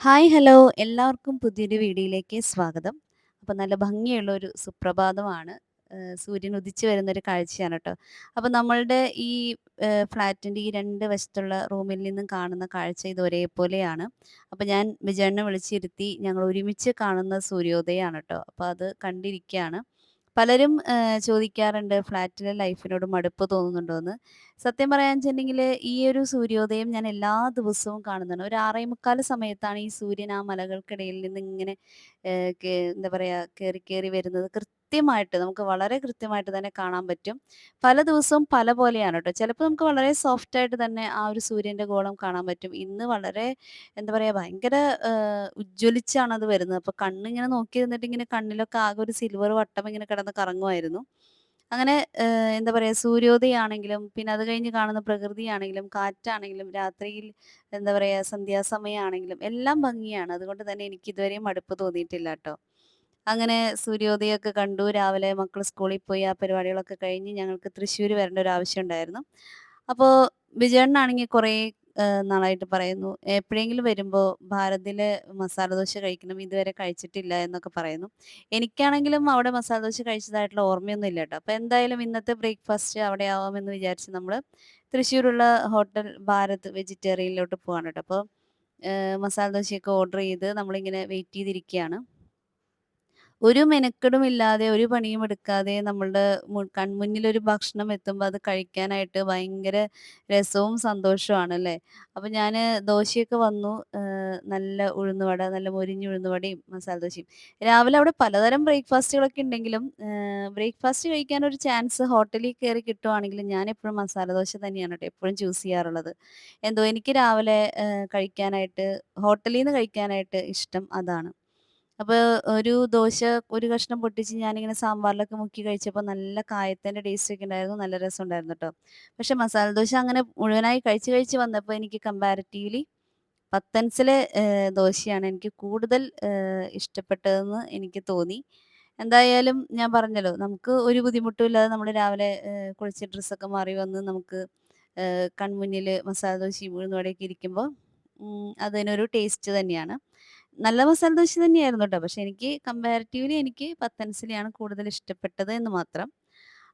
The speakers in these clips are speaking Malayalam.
ഹായ് ഹലോ എല്ലാവർക്കും പുതിയൊരു വീഡിയോയിലേക്ക് സ്വാഗതം. അപ്പോൾ നല്ല ഭംഗിയുള്ള ഒരു സുപ്രഭാതമാണ്. സൂര്യൻ ഉദിച്ചു വരുന്നൊരു കാഴ്ചയാണ് കേട്ടോ അപ്പോൾ നമ്മളുടെ ഈ ഫ്ലാറ്റിന്റെ ഈ രണ്ട് വശത്തുള്ള റൂമിൽ നിന്നും കാണുന്ന കാഴ്ച ഇത് ഒരേപോലെയാണ്. അപ്പോൾ ഞാൻ വിചാരണ വിളിച്ചിരുത്തി ഞങ്ങൾ ഒരുമിച്ച് കാണുന്ന സൂര്യോദയമാണ് കേട്ടോ അപ്പോൾ അത് കണ്ടിരിക്കുകയാണ്. പലരും ചോദിക്കാറുണ്ട് ഫ്ലാറ്റിലെ ലൈഫിനോട് മടുപ്പ് തോന്നുന്നുണ്ടോന്ന്. സത്യം പറയാന്ന് വെച്ചിട്ടുണ്ടെങ്കിൽ ഈ ഒരു സൂര്യോദയം ഞാൻ എല്ലാ ദിവസവും കാണുന്നുണ്ട്. ഒരു 6:45 സമയത്താണ് ഈ സൂര്യൻ ആ മലകൾക്കിടയിൽ നിന്ന് ഇങ്ങനെ എന്താ പറയാ കേറി കേറി വരുന്നത് കൃത്യമായിട്ട് നമുക്ക് വളരെ കൃത്യമായിട്ട് തന്നെ കാണാൻ പറ്റും. പല ദിവസവും പല പോലെയാണ് കേട്ടോ ചിലപ്പോൾ നമുക്ക് വളരെ സോഫ്റ്റ് ആയിട്ട് തന്നെ ആ ഒരു സൂര്യന്റെ ഗോളം കാണാൻ പറ്റും. ഇന്ന് വളരെ എന്താ പറയാ ഭയങ്കര ഉജ്ജ്വലിച്ചാണ് അത് വരുന്നത്. അപ്പോൾ കണ്ണിങ്ങനെ നോക്കി നിന്നിട്ട് ഇങ്ങനെ കണ്ണിലൊക്കെ ആകെ ഒരു സിൽവർ വട്ടം ഇങ്ങനെ കിടന്ന് കറങ്ങുമായിരുന്നു. അങ്ങനെ എന്താ പറയാ സൂര്യോദയാണെങ്കിലും പിന്നെ അത് കഴിഞ്ഞ് കാണുന്ന പ്രകൃതിയാണെങ്കിലും കാറ്റാണെങ്കിലും രാത്രിയിൽ എന്താ പറയാ സന്ധ്യാസമയമാണെങ്കിലും എല്ലാം ഭംഗിയാണ്. അതുകൊണ്ട് തന്നെ എനിക്ക് ഇതുവരെയും മടുപ്പ് തോന്നിയിട്ടില്ല ട്ടോ. അങ്ങനെ സൂര്യോദയമൊക്കെ കണ്ടു. രാവിലെ മക്കൾ സ്കൂളിൽ പോയി ആ പരിപാടികളൊക്കെ കഴിഞ്ഞ് ഞങ്ങൾക്ക് തൃശ്ശൂർ വരേണ്ട ഒരു ആവശ്യം ഉണ്ടായിരുന്നു. അപ്പോൾ വിജയണ്ണാണെങ്കിൽ കുറേ നാളായിട്ട് പറയുന്നു എപ്പോഴെങ്കിലും വരുമ്പോൾ ഭാരതിലെ മസാല ദോശ കഴിക്കണം ഇതുവരെ കഴിച്ചിട്ടില്ല എന്നൊക്കെ പറയുന്നു. എനിക്കാണെങ്കിലും അവിടെ മസാല ദോശ കഴിച്ചതായിട്ടുള്ള ഓർമ്മയൊന്നും ഇല്ല കേട്ടോ അപ്പോൾ എന്തായാലും ഇന്നത്തെ ബ്രേക്ക്ഫാസ്റ്റ് അവിടെ ആവാമെന്ന് വിചാരിച്ച് നമ്മൾ തൃശ്ശൂരുള്ള ഹോട്ടൽ ഭാരത് വെജിറ്റേറിയനിലോട്ട് പോവാണ് കേട്ടോ അപ്പോൾ മസാല ദോശയൊക്കെ ഓർഡർ ചെയ്ത് നമ്മളിങ്ങനെ വെയിറ്റ് ചെയ്തിരിക്കുകയാണ്. ഒരു മെനക്കെടുമില്ലാതെ ഒരു പണിയും എടുക്കാതെ നമ്മളുടെ കൺമുന്നിൽ ഒരു ഭക്ഷണം എത്തുമ്പോൾ അത് കഴിക്കാനായിട്ട് ഭയങ്കര രസവും സന്തോഷവുമാണ് അല്ലേ? അപ്പോൾ ഞാൻ ദോശയൊക്കെ വന്നു. നല്ല ഉഴുന്നുവട, നല്ല മൊരിഞ്ഞ ഉഴുന്നുവടയും മസാല ദോശയും. രാവിലെ അവിടെ പലതരം ബ്രേക്ക്ഫാസ്റ്റുകളൊക്കെ ഉണ്ടെങ്കിലും ബ്രേക്ക്ഫാസ്റ്റ് കഴിക്കാൻ ഒരു ചാൻസ് ഹോട്ടലിൽ കയറി കിട്ടുവാണെങ്കിൽ ഞാൻ എപ്പോഴും മസാല ദോശ തന്നെയാണ് കേട്ടോ എപ്പോഴും ചൂസ് ചെയ്യാറുള്ളത്. എന്തോ എനിക്ക് രാവിലെ കഴിക്കാനായിട്ട് ഹോട്ടലിൽ നിന്ന് കഴിക്കാനായിട്ട് ഇഷ്ടം അതാണ്. അപ്പോൾ ഒരു ദോശ ഒരു കഷ്ണം പൊട്ടിച്ച് ഞാനിങ്ങനെ സാമ്പാറിലൊക്കെ മുക്കി കഴിച്ചപ്പോൾ നല്ല കായത്തിന്റെ ടേസ്റ്റ് ഒക്കെ ഉണ്ടായിരുന്നു. നല്ല രസം ഉണ്ടായിരുന്നു കേട്ടോ പക്ഷെ മസാല ദോശ അങ്ങനെ മുഴുവനായി കഴിച്ച് കഴിച്ച് വന്നപ്പോൾ എനിക്ക് കമ്പാരിറ്റീവ്ലി പത്തൻസിലെ ദോശയാണ് എനിക്ക് കൂടുതൽ ഇഷ്ടപ്പെട്ടതെന്ന് എനിക്ക് തോന്നി. എന്തായാലും ഞാൻ പറഞ്ഞല്ലോ നമുക്ക് ഒരു ബുദ്ധിമുട്ടും ഇല്ലാതെ നമ്മൾ രാവിലെ കുളിച്ച് ഡ്രസ്സൊക്കെ മാറി വന്ന് നമുക്ക് കൺമുന്നിൽ മസാല ദോശയും ഉഴുന്നുവടയൊക്കെ ഇരിക്കുമ്പോൾ അതിനൊരു ടേസ്റ്റ് തന്നെയാണ്. നല്ല മസാല ദോശ തന്നെയായിരുന്നു കേട്ടോ പക്ഷെ എനിക്ക് കമ്പാരിറ്റീവ്ലി എനിക്ക് പത്തൻസിലെയാണ് കൂടുതൽ ഇഷ്ടപ്പെട്ടത് എന്ന് മാത്രം.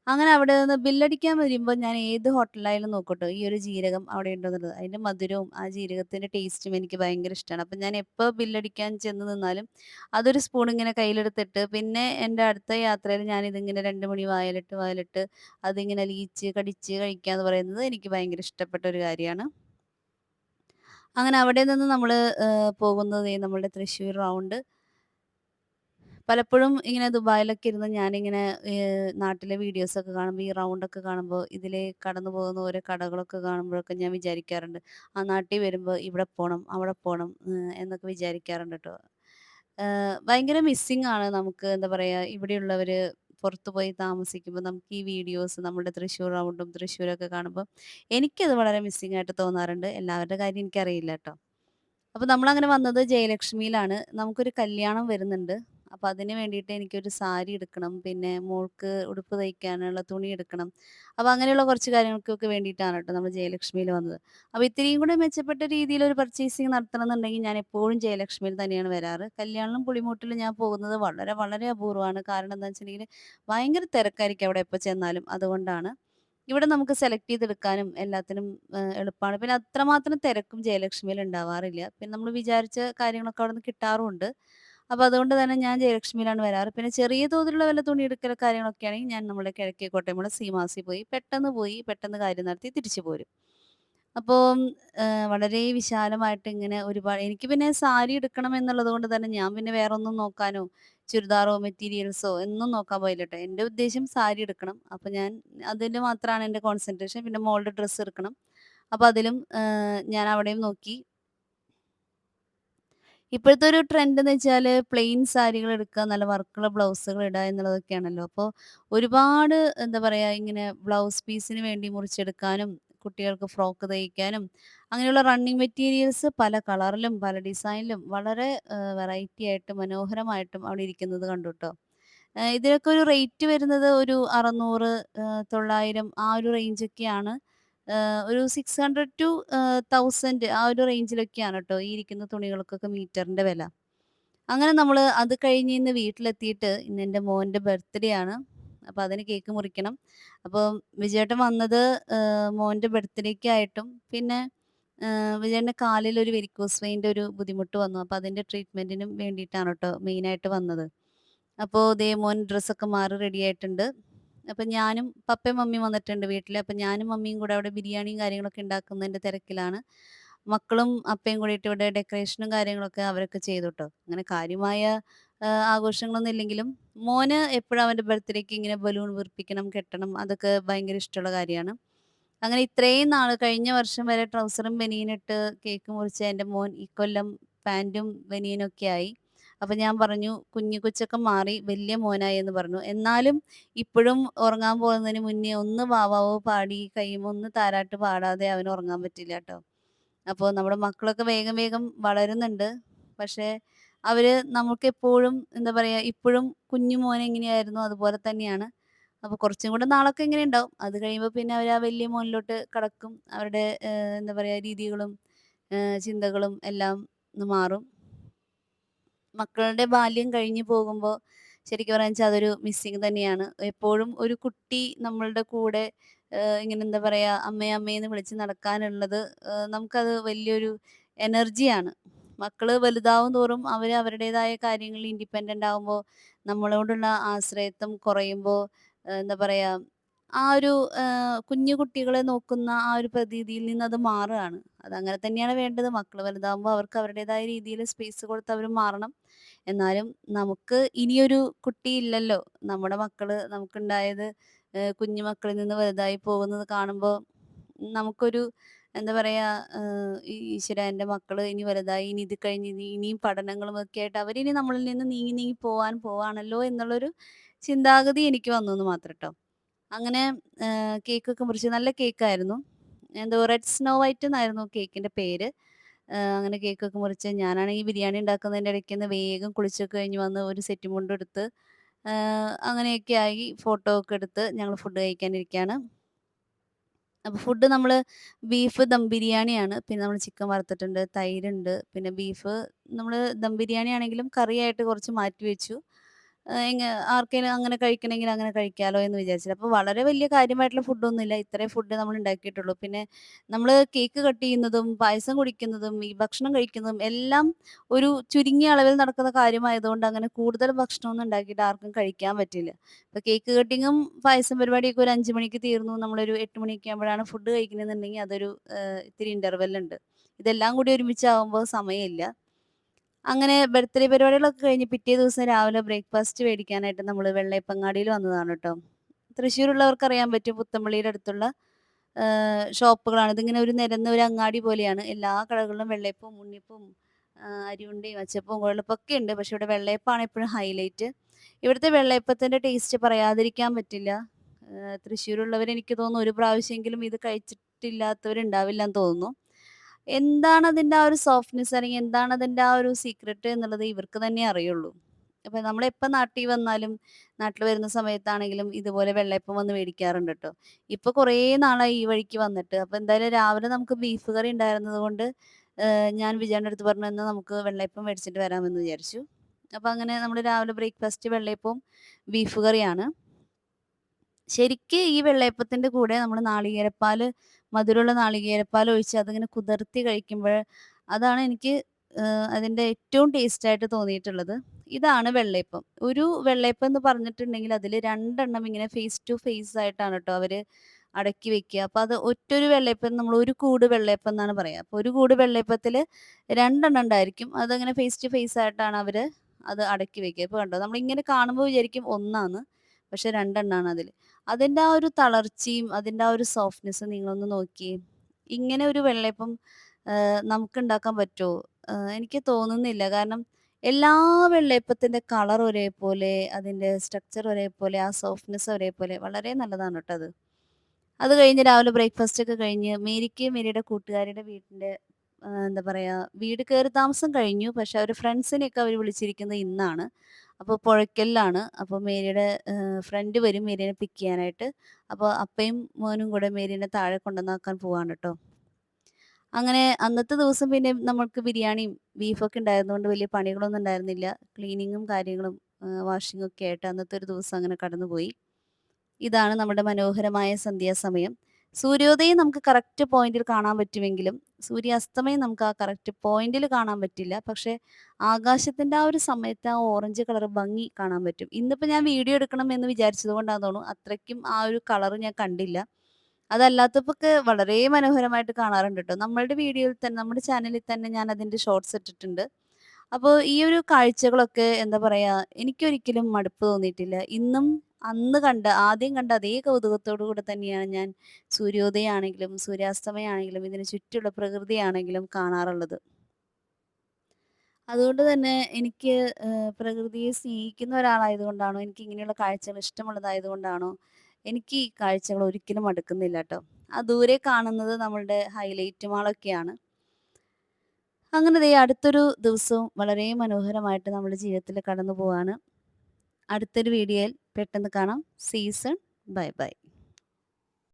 അങ്ങനെ അവിടെ നിന്ന് ബില്ലടിക്കാൻ വരുമ്പോൾ ഞാൻ ഏത് ഹോട്ടലായാലും നോക്കട്ടോ ഈ ഒരു ജീരകം അവിടെ ഉണ്ടോന്നുള്ളത്. അതിന്റെ മധുരവും ആ ജീരകത്തിന്റെ ടേസ്റ്റും എനിക്ക് ഭയങ്കര ഇഷ്ടമാണ്. അപ്പോൾ ഞാൻ എപ്പോൾ ബില്ലടിക്കാൻ ചെന്ന് നിന്നാലും അതൊരു സ്പൂൺ ഇങ്ങനെ കയ്യിലെടുത്തിട്ട് പിന്നെ എന്റെ അടുത്ത യാത്രയിൽ ഞാൻ ഇതിങ്ങനെ രണ്ട് മണി വായലിട്ട് വായലിട്ട് അതിങ്ങനെ ലീച്ച് കടിച്ച് കഴിക്കുക എന്ന് പറയുന്നത് എനിക്ക് ഭയങ്കര ഇഷ്ടപ്പെട്ട ഒരു കാര്യമാണ്. അങ്ങനെ അവിടെ നിന്ന് നമ്മൾ പോകുന്നത് നമ്മുടെ തൃശ്ശൂർ റൗണ്ട് പലപ്പോഴും ഇങ്ങനെ ദുബായിലൊക്കെ ഇരുന്ന് ഞാനിങ്ങനെ നാട്ടിലെ വീഡിയോസൊക്കെ കാണുമ്പോൾ ഈ റൗണ്ടൊക്കെ കാണുമ്പോൾ ഇതിലെ കടന്നു പോകുന്ന ഓരോ കടകളൊക്കെ കാണുമ്പോഴൊക്കെ ഞാൻ വിചാരിക്കാറുണ്ട്. ആ നാട്ടിൽ വരുമ്പോൾ ഇവിടെ പോകണം അവിടെ പോകണം എന്നൊക്കെ വിചാരിക്കാറുണ്ട് കേട്ടോ ഭയങ്കര മിസ്സിങ് ആണ് നമുക്ക് എന്താ പറയുക ഇവിടെയുള്ളവര് പുറത്ത് പോയി താമസിക്കുമ്പോൾ നമുക്ക് ഈ വീഡിയോസ് നമ്മുടെ തൃശ്ശൂർ റൗണ്ടും തൃശ്ശൂരൊക്കെ കാണുമ്പോൾ എനിക്കത് വളരെ മിസ്സിംഗ് ആയിട്ട് തോന്നാറുണ്ട്. എല്ലാവരുടെ കാര്യം എനിക്കറിയില്ല കേട്ടോ അപ്പോൾ നമ്മളങ്ങനെ വന്നത് ജയലക്ഷ്മിയിലാണ്. നമുക്കൊരു കല്യാണം വരുന്നുണ്ട്. അപ്പോൾ അതിന് വേണ്ടിയിട്ട് എനിക്കൊരു സാരി എടുക്കണം. പിന്നെ മോൾക്ക് ഉടുപ്പ് തയ്ക്കാനുള്ള തുണി എടുക്കണം. അപ്പോൾ അങ്ങനെയുള്ള കുറച്ച് കാര്യങ്ങൾക്കൊക്കെ വേണ്ടിയിട്ടാണ് കേട്ടോ നമ്മൾ ജയലക്ഷ്മിയിൽ വന്നത്. അപ്പോൾ ഇത്രയും കൂടെ മെച്ചപ്പെട്ട രീതിയിൽ ഒരു പർച്ചേസിങ് നടത്തണം എന്നുണ്ടെങ്കിൽ ഞാൻ എപ്പോഴും ജയലക്ഷ്മിയിൽ തന്നെയാണ് വരാറ്. കല്യാണിലും പുളിമൂട്ടിലും ഞാൻ പോകുന്നത് വളരെ വളരെ അപൂർവമാണ്. കാരണം എന്താ വെച്ചിട്ടുണ്ടെങ്കിൽ ഭയങ്കര തിരക്കായിരിക്കും അവിടെ എപ്പോൾ ചെന്നാലും. അതുകൊണ്ടാണ്. ഇവിടെ നമുക്ക് സെലക്ട് ചെയ്തെടുക്കാനും എല്ലാത്തിനും എളുപ്പമാണ്. പിന്നെ അത്രമാത്രം തിരക്കും ജയലക്ഷ്മിയിൽ ഉണ്ടാവാറില്ല. പിന്നെ നമ്മൾ വിചാരിച്ച കാര്യങ്ങളൊക്കെ അവിടെ നിന്ന് കിട്ടാറുമുണ്ട്. അപ്പോൾ അതുകൊണ്ട് തന്നെ ഞാൻ ജയലക്ഷ്മിയിലാണ് വരാറ്. പിന്നെ ചെറിയ തോതിലുള്ള വല്ല തുണിയെടുക്കൽ കാര്യങ്ങളൊക്കെ ആണെങ്കിൽ ഞാൻ നമ്മുടെ കിഴക്കേ കിഴക്കേക്കോട്ടയുള്ള സീമാസി പോയി പെട്ടെന്ന് പോയി പെട്ടെന്ന് കാര്യം നടത്തി തിരിച്ചു പോരും. അപ്പോൾ വളരെ വിശാലമായിട്ട് ഇങ്ങനെ ഒരുപാട് എനിക്ക് പിന്നെ സാരി എടുക്കണം എന്നുള്ളത് കൊണ്ട് തന്നെ ഞാൻ പിന്നെ വേറെ ഒന്നും നോക്കാനോ ചുരിദാറോ മെറ്റീരിയൽസോ ഒന്നും നോക്കാൻ പോയില്ല. എന്റെ ഉദ്ദേശം സാരി എടുക്കണം. അപ്പോൾ ഞാൻ അതിൽ മാത്രമാണ് എന്റെ കോൺസെൻട്രേഷൻ. പിന്നെ മോളുടെ ഡ്രസ്സ് എടുക്കണം. അപ്പോൾ അതിലും ഞാൻ അവിടെയും നോക്കി. ഇപ്പോഴത്തെ ഒരു ട്രെൻഡ് എന്ന് വെച്ചാൽ പ്ലെയിൻ സാരികൾ എടുക്കുക, നല്ല വർക്കുള്ള ബ്ലൗസുകൾ ഇടുക എന്നുള്ളതൊക്കെയാണല്ലോ. അപ്പോൾ ഒരുപാട് എന്താ പറയുക ഇങ്ങനെ ബ്ലൗസ് പീസിന് വേണ്ടി മുറിച്ചെടുക്കാനും കുട്ടികൾക്ക് ഫ്രോക്ക് തയ്ക്കാനും അങ്ങനെയുള്ള റണ്ണിങ് മെറ്റീരിയൽസ് പല കളറിലും പല ഡിസൈനിലും വളരെ വെറൈറ്റി ആയിട്ടും മനോഹരമായിട്ടും അവിടെ ഇരിക്കുന്നത് കണ്ടു കേട്ടോ ഇതിനൊക്കെ ഒരു റേറ്റ് വരുന്നത് ഒരു 600 ഏഹ് 900 ആ ഒരു റേഞ്ചൊക്കെയാണ് ഒരു 600 ടു തൗസൻഡ് 1000 ആ ഒരു റേഞ്ചിലൊക്കെയാണ് കേട്ടോ ഈ ഇരിക്കുന്ന തുണികൾക്കൊക്കെ മീറ്ററിന്റെ വില അങ്ങനെ നമ്മൾ അത് കഴിഞ്ഞ് ഇന്ന് വീട്ടിലെത്തിയിട്ട് ഇന്ന് എന്റെ മോന്റെ ബർത്ത്ഡേ ആണ്. അപ്പോൾ അതിന് കേക്ക് മുറിക്കണം. അപ്പോൾ വിജയേട്ടൻ വന്നത് മോന്റെ ബർത്ത്ഡേക്ക് ആയിട്ടും പിന്നെ വിജയേട്ടന്റെ കാലിൽ ഒരു വെരിക്കോസ് വെയിന്റെ ഒരു ബുദ്ധിമുട്ട് വന്നു. അപ്പോൾ അതിന്റെ ട്രീറ്റ്മെന്റിനും വേണ്ടിയിട്ടാണ് മെയിൻ മെയിനായിട്ട് വന്നത്. അപ്പോൾ ദേ മോൻ ഡ്രസ്സൊക്കെ മാറി റെഡി ആയിട്ടുണ്ട്. അപ്പൊ ഞാനും പപ്പയും മമ്മിയും വന്നിട്ടുണ്ട് വീട്ടിൽ. അപ്പൊ ഞാനും മമ്മിയും കൂടെ അവിടെ ബിരിയാണിയും കാര്യങ്ങളൊക്കെ ഉണ്ടാക്കുന്നതിന്റെ തിരക്കിലാണ്. മക്കളും അപ്പയും കൂടിയിട്ട് ഇവിടെ ഡെക്കറേഷനും കാര്യങ്ങളൊക്കെ അവരൊക്കെ ചെയ്തു കേട്ടോ അങ്ങനെ കാര്യമായ ആഘോഷങ്ങളൊന്നും ഇല്ലെങ്കിലും മോന് എപ്പോഴും അവന്റെ ബർത്ത്ഡേക്ക് ഇങ്ങനെ ബലൂൺ വീർപ്പിക്കണം, കെട്ടണം അതൊക്കെ ഭയങ്കര ഇഷ്ടമുള്ള കാര്യമാണ് അങ്ങനെ ഇത്രയും നാൾ കഴിഞ്ഞ വർഷം വരെ ട്രൗസറും ബനിയനും ഇട്ട് കേക്ക് മുറിച്ച് എന്റെ മോൻ ഇക്കൊല്ലം പാന്റും ബനിയനും ഒക്കെ ആയി. അപ്പൊ ഞാൻ പറഞ്ഞു കുഞ്ഞു കൊച്ചൊക്കെ മാറി വലിയ മോനായി എന്ന് പറഞ്ഞു. എന്നാലും ഇപ്പോഴും ഉറങ്ങാൻ പോകുന്നതിന് മുന്നേ ഒന്ന് വാവാവോ പാടി കൈയും ഒന്ന് താരാട്ട് പാടാതെ അവന് ഉറങ്ങാൻ പറ്റില്ല കേട്ടോ അപ്പൊ നമ്മുടെ മക്കളൊക്കെ വേഗം വേഗം വളരുന്നുണ്ട്. പക്ഷേ അവർ നമുക്ക് എപ്പോഴും എന്താ പറയാ ഇപ്പോഴും കുഞ്ഞു മോൻ എങ്ങനെയായിരുന്നു അതുപോലെ തന്നെയാണ്. അപ്പൊ കുറച്ചും കൂടെ നാളൊക്കെ ഇങ്ങനെ ഉണ്ടാവും. അത് കഴിയുമ്പോൾ പിന്നെ അവർ ആ വലിയ മോനിലോട്ട് കടക്കും. അവരുടെ എന്താ പറയാ രീതികളും ചിന്തകളും എല്ലാം മാറും. മക്കളുടെ ബാല്യം കഴിഞ്ഞു പോകുമ്പോ ശരിക്കും പറയാന്ന് അതൊരു മിസ്സിങ് തന്നെയാണ്. എപ്പോഴും ഒരു കുട്ടി നമ്മളുടെ കൂടെ ഇങ്ങനെ എന്താ പറയാ അമ്മേ അമ്മേന്ന് വിളിച്ച് നടക്കാനുള്ളത് നമുക്കത് വലിയൊരു എനർജിയാണ്. മക്കൾ വലുതാവും തോറും അവർ അവരുടേതായ കാര്യങ്ങളിൽ ഇൻഡിപെൻഡന്റ് ആവുമ്പോ നമ്മളോടുള്ള ആശ്രയത്വം കുറയുമ്പോൾ എന്താ പറയാ ആ ഒരു കുഞ്ഞു കുട്ടികളെ നോക്കുന്ന ആ ഒരു പ്രതീതിയിൽ നിന്ന് അത് മാറുകയാണ് അത് അങ്ങനെ തന്നെയാണ് വേണ്ടത്. മക്കൾ വലുതാകുമ്പോൾ അവർക്ക് അവരുടേതായ രീതിയിൽ സ്പേസ് കൊടുത്ത് അവർ മാറണം. എന്നാലും നമുക്ക് ഇനിയൊരു കുട്ടി ഇല്ലല്ലോ. നമ്മുടെ മക്കൾ നമുക്കുണ്ടായത് കുഞ്ഞു മക്കളിൽ നിന്ന് വലുതായി പോകുന്നത് കാണുമ്പോൾ നമുക്കൊരു എന്താ പറയാ ഈശ്വരാ എന്റെ മക്കൾ ഇനി വലുതായി. ഇനി ഇത് കഴിഞ്ഞ് ഇനി ഇനിയും പഠനങ്ങളും ഒക്കെ ആയിട്ട് അവരിനി നമ്മളിൽ നിന്ന് നീങ്ങി നീങ്ങി പോവാൻ പോവാണല്ലോ എന്നുള്ളൊരു ചിന്താഗതി എനിക്ക് വന്നു എന്ന് മാത്രം ട്ടോ. അങ്ങനെ കേക്കൊക്കെ മുറിച്ച് നല്ല കേക്കായിരുന്നു. എന്തോ റെഡ് സ്നോ വൈറ്റ് എന്നായിരുന്നു കേക്കിന്റെ പേര്. അങ്ങനെ കേക്കൊക്കെ മുറിച്ച് ഞാനാണെങ്കി ബിരിയാണി ഉണ്ടാക്കുന്നതിന്റെ ഇടയ്ക്ക് നിന്ന് വേഗം കുളിച്ചൊക്കെ കഴിഞ്ഞ് വന്ന് ഒരു സെറ്റ് മുണ്ടും എടുത്ത് അങ്ങനെയൊക്കെ ആയി ഫോട്ടോ ഒക്കെ എടുത്ത് ഞങ്ങൾ ഫുഡ് കഴിക്കാനിരിക്കുകയാണ് അപ്പോൾ ഫുഡ് നമ്മൾ ബീഫ് ദം ബിരിയാണിയാണ്. പിന്നെ നമ്മൾ ചിക്കൻ വറുത്തിട്ടുണ്ട്, തൈരുണ്ട്, പിന്നെ ബീഫ് നമ്മൾ ദം ബിരിയാണി ആണെങ്കിലും കറിയായിട്ട് കുറച്ച് മാറ്റി വെച്ചു. ആർക്കേലും അങ്ങനെ കഴിക്കണമെങ്കിൽ അങ്ങനെ കഴിക്കാലോ എന്ന് വിചാരിച്ചില്ല അപ്പൊ വളരെ വലിയ കാര്യമായിട്ടുള്ള ഫുഡൊന്നുമില്ല. ഇത്രയും ഫുഡ് നമ്മൾ ഉണ്ടാക്കിയിട്ടുള്ളൂ. പിന്നെ നമ്മൾ കേക്ക് കട്ട് ചെയ്യുന്നതും പായസം കുടിക്കുന്നതും ഈ ഭക്ഷണം കഴിക്കുന്നതും എല്ലാം ഒരു ചുരുങ്ങിയ അളവിൽ നടക്കുന്ന കാര്യമായതുകൊണ്ട് അങ്ങനെ കൂടുതൽ ഭക്ഷണമൊന്നും ഉണ്ടാക്കിയിട്ട് ആർക്കും കഴിക്കാൻ പറ്റില്ല. ഇപ്പോൾ കേക്ക് കട്ടിങ്ങും പായസം പരിപാടിയൊക്കെ ഒരു 5 മണിക്ക് തീർന്നു. നമ്മളൊരു എട്ട് മണിയൊക്കെ ആകുമ്പോഴാണ് ഫുഡ് കഴിക്കുന്നതെന്നുണ്ടെങ്കിൽ അതൊരു ഇത്തിരി ഇന്റർവെല്ലുണ്ട്. ഇതെല്ലാം കൂടി ഒരുമിച്ചാകുമ്പോൾ സമയമില്ല. അങ്ങനെ ബർത്ത്ഡേ പരിപാടികളൊക്കെ കഴിഞ്ഞ് പിറ്റേ ദിവസം രാവിലെ ബ്രേക്ക്ഫാസ്റ്റ് മേടിക്കാനായിട്ട് നമ്മൾ വെള്ളയപ്പങ്ങാടിയിൽ വന്നതാണ് കേട്ടോ തൃശ്ശൂരുള്ളവർക്ക് അറിയാൻ പറ്റും പുത്തമ്പള്ളിയുടെ അടുത്തുള്ള ഷോപ്പുകളാണ്. ഇതിങ്ങനെ ഒരു നിരന്ന ഒരു അങ്ങാടി പോലെയാണ്. എല്ലാ കടകളിലും വെള്ളയപ്പവും ഉണ്ണിയപ്പവും ആഹ്, അരിയുണ്ടയും അച്ചപ്പവും കുഴലപ്പവും ഒക്കെ ഉണ്ട്. പക്ഷെ ഇവിടെ വെള്ളയപ്പാണ് എപ്പോഴും ഹൈലൈറ്റ്. ഇവിടുത്തെ വെള്ളയപ്പത്തിന്റെ ടേസ്റ്റ് പറയാതിരിക്കാൻ പറ്റില്ല. തൃശ്ശൂരുള്ളവർ എനിക്ക് തോന്നുന്നു ഒരു പ്രാവശ്യമെങ്കിലും ഇത് കഴിച്ചിട്ടില്ലാത്തവരുണ്ടാവില്ലാന്ന് തോന്നുന്നു. എന്താണ് അതിന്റെ ആ ഒരു സോഫ്റ്റ്നെസ് അല്ലെങ്കിൽ എന്താണ് അതിന്റെ ആ ഒരു സീക്രട്ട് എന്നുള്ളത് ഇവർക്ക് തന്നെ അറിയുള്ളൂ. അപ്പൊ നമ്മളെപ്പോ നാട്ടിൽ വന്നാലും നാട്ടിൽ വരുന്ന സമയത്താണെങ്കിലും ഇതുപോലെ വെള്ളയപ്പം വന്ന് മേടിക്കാറുണ്ട് കേട്ടോ ഇപ്പൊ കുറേ നാളായി ഈ വഴിക്ക് വന്നിട്ട്. അപ്പൊ എന്തായാലും രാവിലെ നമുക്ക് ബീഫ് കറി ഉണ്ടായിരുന്നത് കൊണ്ട് ഞാൻ വിജയന്റെ അടുത്ത് പറഞ്ഞു തന്നെ നമുക്ക് വെള്ളയപ്പം മേടിച്ചിട്ട് വരാമെന്ന് വിചാരിച്ചു. അപ്പൊ അങ്ങനെ നമ്മൾ രാവിലെ ബ്രേക്ക്ഫാസ്റ്റ് വെള്ളയപ്പവും ബീഫ് കറിയാണ്. ശരിക്ക് ഈ വെള്ളയപ്പത്തിന്റെ കൂടെ നമ്മൾ നാളികേരപ്പാൽ മധുരമുള്ള നാളികേരപ്പാൽ ഒഴിച്ച് അതിങ്ങനെ കുതിർത്തി കഴിക്കുമ്പോൾ അതാണ് എനിക്ക് അതിന്റെ ഏറ്റവും ടേസ്റ്റ് ആയിട്ട് തോന്നിയിട്ടുള്ളത്. ഇതാണ് വെള്ളയപ്പം. ഒരു വെള്ളയപ്പം എന്ന് പറഞ്ഞിട്ടുണ്ടെങ്കിൽ അതിൽ രണ്ടെണ്ണം ഇങ്ങനെ ഫേസ് ടു ഫേസ് ആയിട്ടാണ് കേട്ടോ അവർ അടക്കി വെക്കുക. അപ്പം അത് ഒറ്റൊരു വെള്ളയപ്പം നമ്മൾ ഒരു കൂട് വെള്ളയപ്പം എന്നാണ് പറയുക അപ്പോൾ ഒരു കൂട് വെള്ളയപ്പത്തിൽ രണ്ടെണ്ണം ഉണ്ടായിരിക്കും. അതങ്ങനെ ഫേസ് ടു ഫേസ് ആയിട്ടാണ് അവർ അത് അടക്കി വെക്കുക. ഇപ്പോൾ കണ്ടോ നമ്മളിങ്ങനെ കാണുമ്പോൾ വിചാരിക്കും ഒന്നാണ് പക്ഷെ 2 എണ്ണാണ് അതിന്റെ ആ ഒരു തളർച്ചയും അതിന്റെ ആ ഒരു സോഫ്റ്റ്നെസ്സും നിങ്ങളൊന്ന് നോക്കി ഇങ്ങനെ ഒരു വെള്ളയപ്പം നമുക്ക് ഉണ്ടാക്കാൻ പറ്റുമോ? എനിക്ക് തോന്നുന്നില്ല. കാരണം എല്ലാ വെള്ളയപ്പത്തിന്റെ കളർ ഒരേപോലെ, അതിന്റെ സ്ട്രക്ചർ ഒരേപോലെ, ആ സോഫ്റ്റ്നെസ് ഒരേപോലെ വളരെ നല്ലതാണ് ട്ടോ അത്. അത് കഴിഞ്ഞ് രാവിലെ ബ്രേക്ക്ഫാസ്റ്റ് ഒക്കെ കഴിഞ്ഞ് മേരിക്ക് മേരിയുടെ കൂട്ടുകാരിയുടെ വീട്ടിന്റെ എന്താ പറയുക വീട് കയറി താമസം കഴിഞ്ഞു. പക്ഷെ അവർ ഫ്രണ്ട്സിനെയൊക്കെ അവർ വിളിച്ചിരിക്കുന്നത് ഇന്നാണ്. അപ്പോൾ പുഴയ്ക്കലിലാണ്. അപ്പോൾ മേരിയുടെ ഫ്രണ്ട് വരും മേരിനെ പിക്ക് ചെയ്യാനായിട്ട്. അപ്പോൾ അപ്പയും മോനും കൂടെ മേരിനെ താഴെ കൊണ്ടുവന്നാക്കാൻ പോവാണ് കേട്ടോ അങ്ങനെ അന്നത്തെ ദിവസം പിന്നെ നമ്മൾക്ക് ബിരിയാണിയും ബീഫൊക്കെ ഉണ്ടായിരുന്നതുകൊണ്ട് വലിയ പണികളൊന്നും ഉണ്ടായിരുന്നില്ല. ക്ലീനിങ്ങും കാര്യങ്ങളും വാഷിങ്ങും ഒക്കെ ആയിട്ട് അന്നത്തെ ഒരു ദിവസം അങ്ങനെ കടന്നുപോയി. ഇതാണ് നമ്മുടെ മനോഹരമായ സന്ധ്യാസമയം. സൂര്യോദയം നമുക്ക് കറക്റ്റ് പോയിന്റിൽ കാണാൻ പറ്റുമെങ്കിലും സൂര്യാസ്തമയം നമുക്ക് ആ കറക്റ്റ് പോയിന്റിൽ കാണാൻ പറ്റില്ല. പക്ഷെ ആകാശത്തിന്റെ ആ ഒരു സമയത്ത് ആ ഓറഞ്ച് കളർ ഭംഗി കാണാൻ പറ്റും. ഇന്നിപ്പോ ഞാൻ വീഡിയോ എടുക്കണം എന്ന് വിചാരിച്ചത് കൊണ്ടാന്ന് തോന്നുന്നു അത്രയ്ക്കും ആ ഒരു കളർ ഞാൻ കണ്ടില്ല. അതല്ലാത്തപ്പോഴൊക്കെ വളരെ മനോഹരമായിട്ട് കാണാറുണ്ട് കേട്ടോ നമ്മളുടെ വീഡിയോയിൽ തന്നെ നമ്മുടെ ചാനലിൽ തന്നെ ഞാൻ അതിന്റെ ഷോർട്സ് ഇട്ടിട്ടുണ്ട്. അപ്പോൾ ഈ ഒരു കാഴ്ചകളൊക്കെ എന്താ പറയുക എനിക്കൊരിക്കലും മടുപ്പ് തോന്നിയിട്ടില്ല. ഇന്നും അന്ന് കണ്ട ആദ്യം കണ്ട അതേ കൗതുകത്തോടു കൂടെ തന്നെയാണ് ഞാൻ സൂര്യോദയമാണെങ്കിലും സൂര്യാസ്തമയാണെങ്കിലും ഇതിന് ചുറ്റുള്ള പ്രകൃതിയാണെങ്കിലും കാണാറുള്ളത്. അതുകൊണ്ട് തന്നെ എനിക്ക് പ്രകൃതിയെ സ്നേഹിക്കുന്ന ഒരാളായതുകൊണ്ടാണോ എനിക്ക് ഇങ്ങനെയുള്ള കാഴ്ചകൾ ഇഷ്ടമുള്ളതായത് കൊണ്ടാണോ എനിക്ക് ഈ കാഴ്ചകൾ ഒരിക്കലും അടുക്കുന്നില്ല കേട്ടോ ആ ദൂരെ കാണുന്നത് നമ്മളുടെ ഹൈലൈറ്റ് മാളൊക്കെയാണ്. അങ്ങനെ ദേ അടുത്തൊരു ദിവസവും വളരെ മനോഹരമായിട്ട് നമ്മുടെ ജീവിതത്തിൽ കടന്നു പോവാണ്. അടുത്തൊരു വീഡിയോയിൽ പെട്ടെന്ന് കാണാം. Season bye bye.